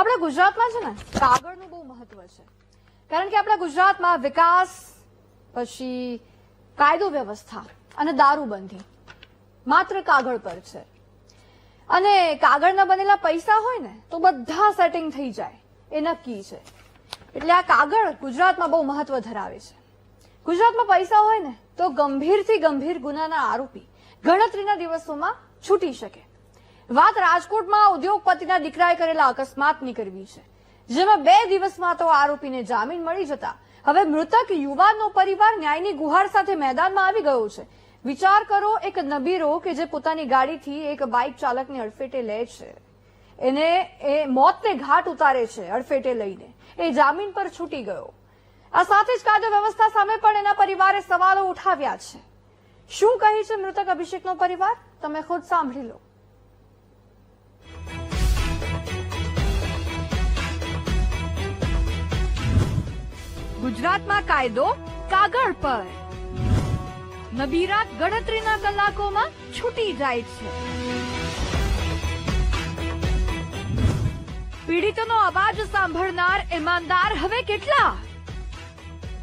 આપણા ગુજરાતમાં છે ને, કાગળનું બહુ મહત્વ છે. કારણ કે આપણા ગુજરાતમાં વિકાસ, પછી કાયદો વ્યવસ્થા અને દારૂબંધી માત્ર કાગળ પર છે. અને કાગળના બનેલા પૈસા હોય ને, તો બધા સેટિંગ થઈ જાય. એ નક્કી છે. એટલે આ કાગળ ગુજરાતમાં બહુ મહત્વ ધરાવે છે. ગુજરાતમાં પૈસા હોય ને, તો ગંભીરથી ગંભીર ગુનાના આરોપી ગણતરીના દિવસોમાં છૂટી શકે. વાત રાજકોટમાં ઉદ્યોગપતિના દીકરાએ કરેલા અકસ્માતની કરવી છે. જેમાં બે દિવસમાં તો આરોપીને જામીન મળી જતા. હવે મૃતક યુવાનનો પરિવાર ન્યાયની ગુહાર સાથે મેદાનમાં આવી ગયો છે. વિચાર કરો એક નબીરો કે જે પોતાની ગાડીથી એક બાઇક ચાલકને અડફેટે લે છે. એને એ મોતને ઘાટ ઉતારે છે, અડફેટે લઈને. એ જામીન પર છૂટી ગયો. આ સાથે જ કાયદો વ્યવસ્થા સામે પણ એના પરિવારે સવાલો ઉઠાવ્યા છે. શું કહે છે મૃતક અભિષેકનો પરિવાર? તમે ખુદ સાંભળી લો. ગુજરાતમાં કાયદો કાગળ પર. નબીરા ગણતરીના કલાકોમાં છૂટી જાય છે. પીડિતોનો અવાજ સાંભળનાર ઈમાનદાર હવે કેટલા?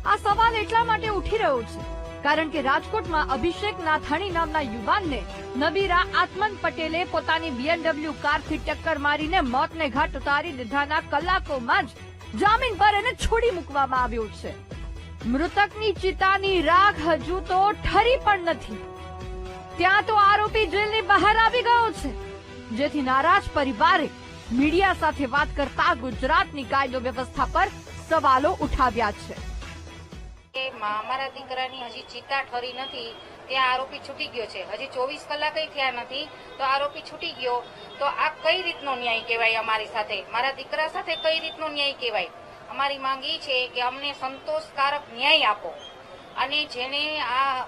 આ સવાલ એટલા માટે ઉઠી રહ્યો છે, કારણ કે રાજકોટમાં અભિષેક નાથાણી નામના યુવાનને નબીરા આત્મન પટેલે પોતાની બીએમડબલ્યુ કારથી ટક્કર મારીને મોતને ઘાટ ઉતારી દીધાના કલાકોમાં જ જામીન પર એને છોડી મૂકવામાં આવ્યો છે. મૃતકની ચિતાની રાખ હજુ તો ઠરી પણ નથી. ત્યાં તો આરોપી જેલની બહાર આવી ગયો છે. જેથી નારાજ પરિવારે મીડિયા સાથે વાત કરતા ગુજરાતની કાયદો વ્યવસ્થા પર સવાલો ઉઠાવ્યા છે. કે મા- અમારા દીકરાની હજી ચિત્તા ઠરી નથી. ત્યાં આરોપી છૂટી ગયો છે. હજી ચોવીસ કલાક થયા નથી, તો આરોપી છૂટી ગયો. તો આ કઈ રીતનો ન્યાય કહેવાય અમારી સાથે? મારા દીકરા સાથે કઈ રીતનો ન્યાય કહેવાય? અમારી માંગ છે કે અમને સંતોષકારક ન્યાય આપો. અને જેને આ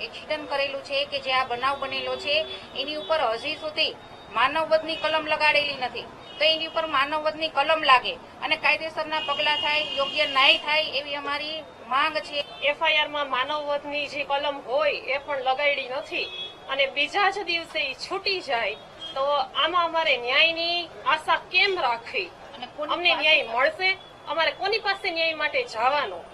એક્સિડન્ટ કરેલું છે કે જે આ બનાવ બનેલો છે એની ઉપર હજી સુધી માનવવધની કલમ લગાડેલી નથી. તો એની ઉપર માનવવધની કલમ લાગે અને કાયદેસરના પગલાં થાય યોગ્ય ન્યાય થાય એવી અમારી માંગ છે. એફઆઈઆરમાં માનવવધની જે કલમ હોય એ પણ લગાડી નથી અને બીજા જ દિવસે એ છૂટી જાય. તો આમાં અમારે ન્યાયની આશા કેમ રાખવી? અમને ન્યાય મળશે? અમારે કોની પાસે ન્યાય માટે જવાનું?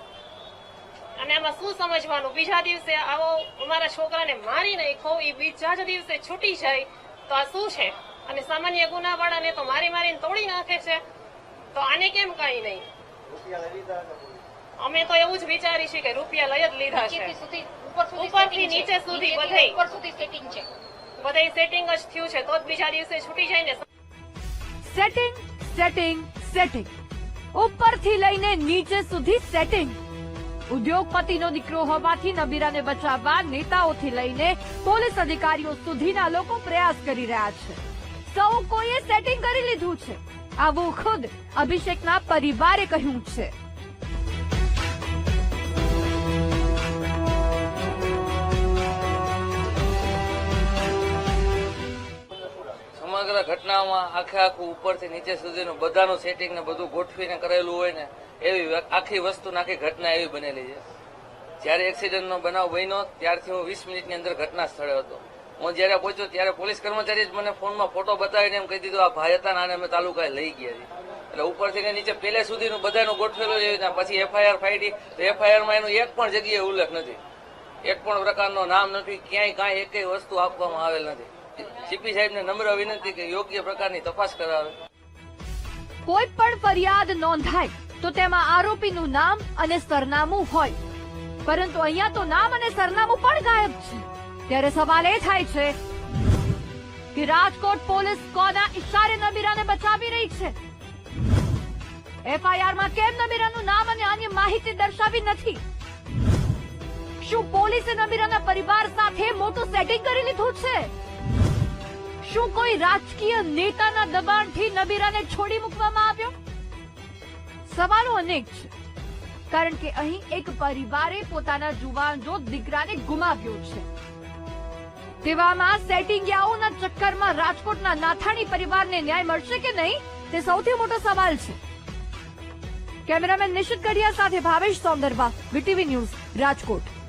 અને આમાં શું સમજવાનું? બીજા દિવસે આવો અમારા છોકરાને મારી નાખો એ બીજા જ દિવસે છૂટી જાય. તો આ શું છે? અને સામાન્ય ગુનાવાળાને તો મારી મારીને તોડી નાખે છે. તો આને કેમ કઈ નહીં? અમે તો એવું જ વિચારી છે કે રૂપિયા લઈ જ લીધા છે. નીચેથી ઉપર સુધી ઉપરથી નીચે સુધી નીચેથી ઉપર સુધી સેટિંગ છે. બધા સેટિંગ જ થયું છે તો જ બીજા દિવસે છૂટી જાય ને. સેટિંગ સેટિંગ સેટિંગ ઉપરથી લઈને નીચે સુધી સેટિંગ ઉદ્યોગપતિનો દીકરો હોવાથી નબીરાને બચાવવા નેતાઓથી લઈને પોલીસ અધિકારીઓ સુધીના લોકો પ્રયાસ કરી રહ્યા છે. સૌ કોઈએ સેટિંગ કરી લીધું છે. આવું ખુદ અભિષેકના પરિવારે કહ્યું છે. સમગ્ર આખે આખું ઉપરથી નીચે સુધીનું બધાનું સેટિંગ ને બધું ગોઠવીને કરેલું હોય ને, એવી આખી વસ્તુ આખી ઘટના એવી બનેલી છે. જ્યારે એક્સિડન્ટનો બનાવ બન્યો, ત્યારથી હું વીસ મિનિટની અંદર ઘટના સ્થળે હતો. હું જ્યારે પહોંચ્યો, ત્યારે પોલીસ કર્મચારી જ મને ફોનમાં ફોટો બતાવીને એમ કહી દીધું, આ ભાઈ હતા ને આને અમે તાલુકાએ લઈ ગયા છીએ એટલે ઉપરથી ને નીચે પહેલે સુધીનું બધાનું ગોઠવેલું છે પછી એફઆઈઆર ફાઈટી તો એફઆઈઆરમાં એનું એક પણ જગ્યાએ ઉલ્લેખ નથી. એક પણ પ્રકારનો નામ નથી. ક્યાંય કાંઈ એકેય વસ્તુ આપવામાં આવેલ નથી. સીપી સાહેબને નમ્ર વિનંતી કે યોગ્ય પ્રકારની તપાસ કરાવે. કોઈ પણ ફરિયાદ નોંધાય તો તેમાં આરોપીનું નામ અને સરનામું હોય. પરંતુ અહીંયા તો નામ અને સરનામું પણ ગાયબ છે. ત્યારે સવાલ એ થાય છે કે રાજકોટ પોલીસ કોના ઇશારે નબીરાને બચાવી રહી છે? એફઆઈઆરમાં કેમ નબીરાનું નામ અને અન્ય માહિતી દર્શાવી નથી? શું પોલીસે નબીરાના પરિવાર સાથે મોટું સેટિંગ કરી લીધું છે? શું કોઈ રાજકીય નેતાના દબાણથી નબીરાને છોડી મૂકવામાં આવ્યો? સવાલો અનેક છે. કારણ કે અહીં એક પરિવારે પોતાના જુવાન જો દીકરાને ગુમાવ્યો છે. તેવામાં સેટિંગિયાઓના ચક્કરમાં રાજકોટના નાથાણી પરિવારને ન્યાય મળશે કે નહીં? તે સૌથી મોટો સવાલ છે. કેમેરામેન નિશિત કડિયા સાથે ભાવેશ સૌંદરભા વીટીવી ન્યૂઝ, રાજકોટ.